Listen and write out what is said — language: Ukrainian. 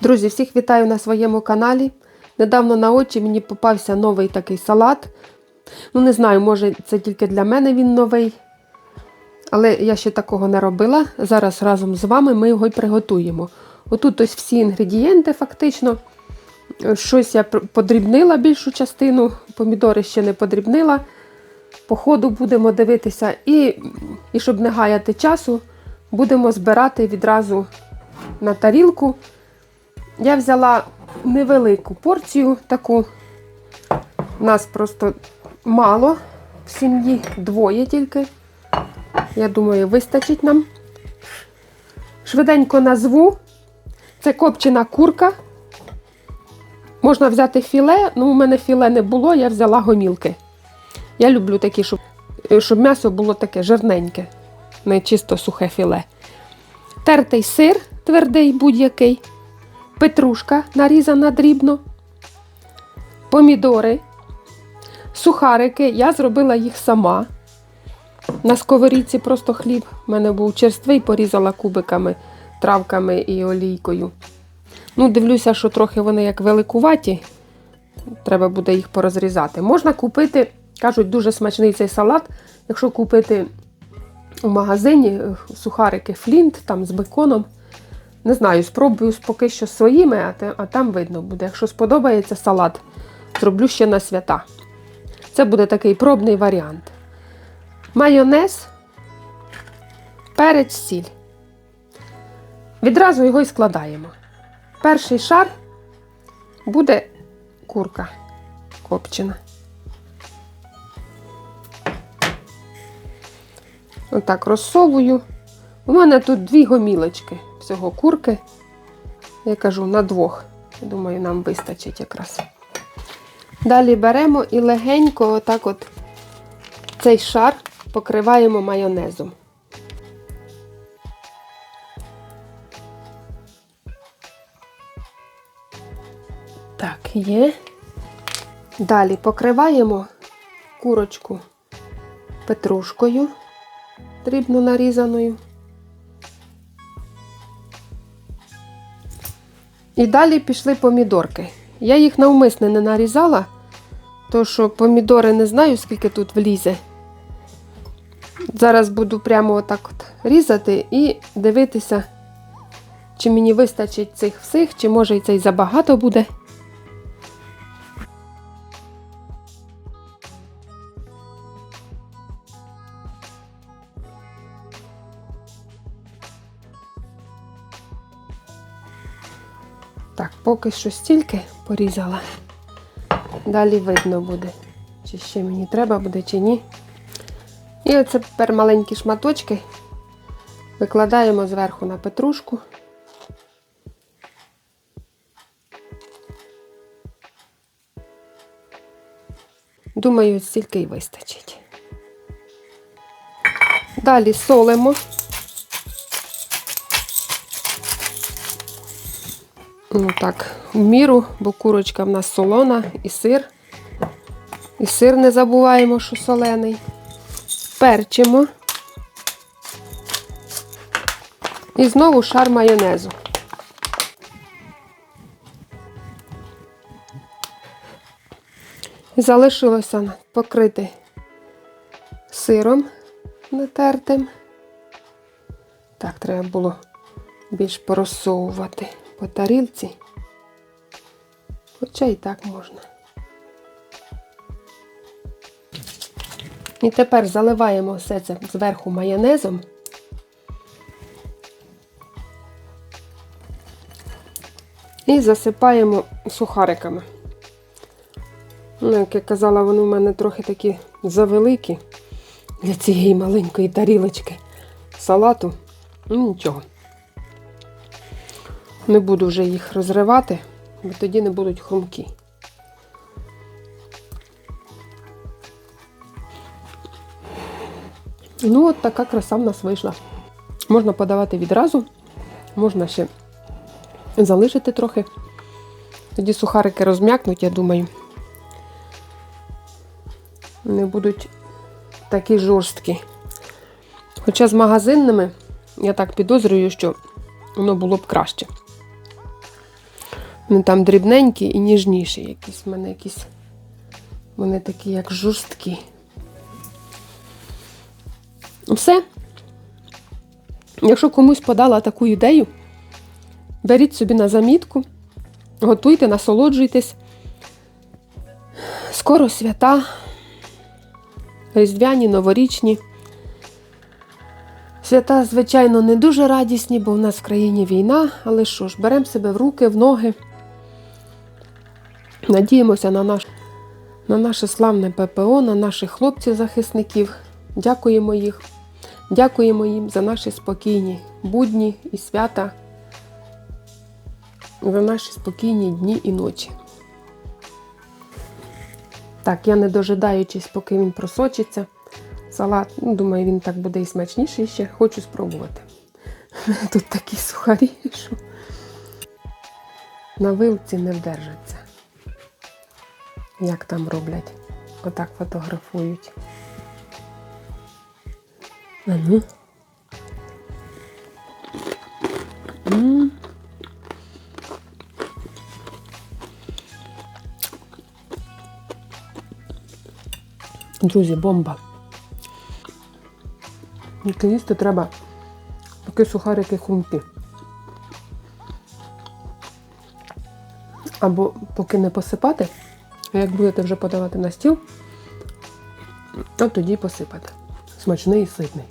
Друзі, всіх вітаю на своєму каналі. Недавно на очі мені попався новий такий салат. Ну, не знаю, може це тільки для мене він новий. Але я ще такого не робила. Зараз разом з вами ми його й приготуємо. Отут ось всі інгредієнти, фактично. Щось я подрібнила більшу частину, помідори ще не подрібнила. По ходу будемо дивитися. І, і щоб не гаяти часу, будемо збирати відразу на тарілку. Я взяла невелику порцію таку. У Нас просто мало в сім'ї, двоє тільки. Я думаю, вистачить нам. Швиденько назву. Це копчена курка. Можна взяти філе, ну у мене філе не було, я взяла гомілки. Я люблю такі, щоб, щоб м'ясо було таке жирненьке, не чисто сухе філе. Тертий сир, твердий будь-який петрушка нарізана дрібно, помідори, сухарики. Я зробила їх сама. На сковорідці просто хліб. У мене був черствий, порізала кубиками, травками і олійкою. Ну, дивлюся, що трохи вони як великуваті. Треба буде їх порозрізати. Можна купити, кажуть, дуже смачний цей салат. Якщо купити у магазині е, сухарики флінт там з беконом. Не знаю, спробую поки що своїми, а, там видно буде. Якщо сподобається салат, зроблю ще на свята. Це буде такий пробний варіант. Майонез, перець, сіль. Відразу його і складаємо. Перший шар буде курка копчена. Отак розсовую. У мене тут дві гомілочки всього курки. Я кажу на двох. Думаю, нам вистачить якраз. Далі беремо і легенько, отак от цей шар покриваємо майонезом. Так, є. Далі покриваємо курочку петрушкою дрібно нарізаною. І далі пішли помідорки. Я їх навмисне не нарізала, то що помідори не знаю, скільки тут влізе. Зараз буду прямо отак от різати і дивитися, чи мені вистачить цих всіх, чи може і цей забагато буде. Так, поки що стільки порізала. Далі видно буде, чи ще мені треба буде, чи ні. І оце тепер маленькі шматочки викладаємо зверху на петрушку. Думаю, стільки й вистачить. Далі солимо. Ну так, в міру, бо курочка в нас солона і сир. І сир не забуваємо, що солений. Перчимо. І знову шар майонезу. Залишилося покрити сиром натертим. Так, треба було більш порозсовувати по тарілці. Хоча і так можна. І тепер заливаємо все це зверху майонезом. І засипаємо сухариками. Ну, як я казала, вони в мене трохи такі завеликі для цієї маленької тарілочки салату. Ну, нічого. Не буду вже їх розривати, бо тоді не будуть хрумкі. Ну, от така краса в нас вийшла. Можна подавати відразу, можна ще залишити трохи. Тоді сухарики розм'якнуть, я думаю. Не будуть такі жорсткі. Хоча з магазинними я так підозрюю, що воно було б краще. Вони там дрібненькі і ніжніші якісь. У мене якісь. Вони такі, як жорсткі. Все. Якщо комусь подала таку ідею, беріть собі на замітку, готуйте, насолоджуйтесь. Скоро свята, різдвяні, новорічні. Свята, звичайно, не дуже радісні, бо в нас в країні війна, але що ж, беремо себе в руки, в ноги. Надіємося на, наш, на наше славне ППО, на наших хлопців-захисників. Дякуємо їх. Дякуємо їм за наші спокійні будні і свята, за наші спокійні дні і ночі. Так, я не дожидаючись, поки він просочиться. Салат, ну, думаю, він так буде і смачніший ще. Хочу спробувати. Тут такі сухарі, що на вилці не вдержаться. Як там роблять? Отак фотографують. А ну. Друзі, бомба. Тільки їсти треба такі сухарики хрумкі. Або поки не посипати, а як будете вже подавати на стіл, то тоді посипати. Смачний і ситний.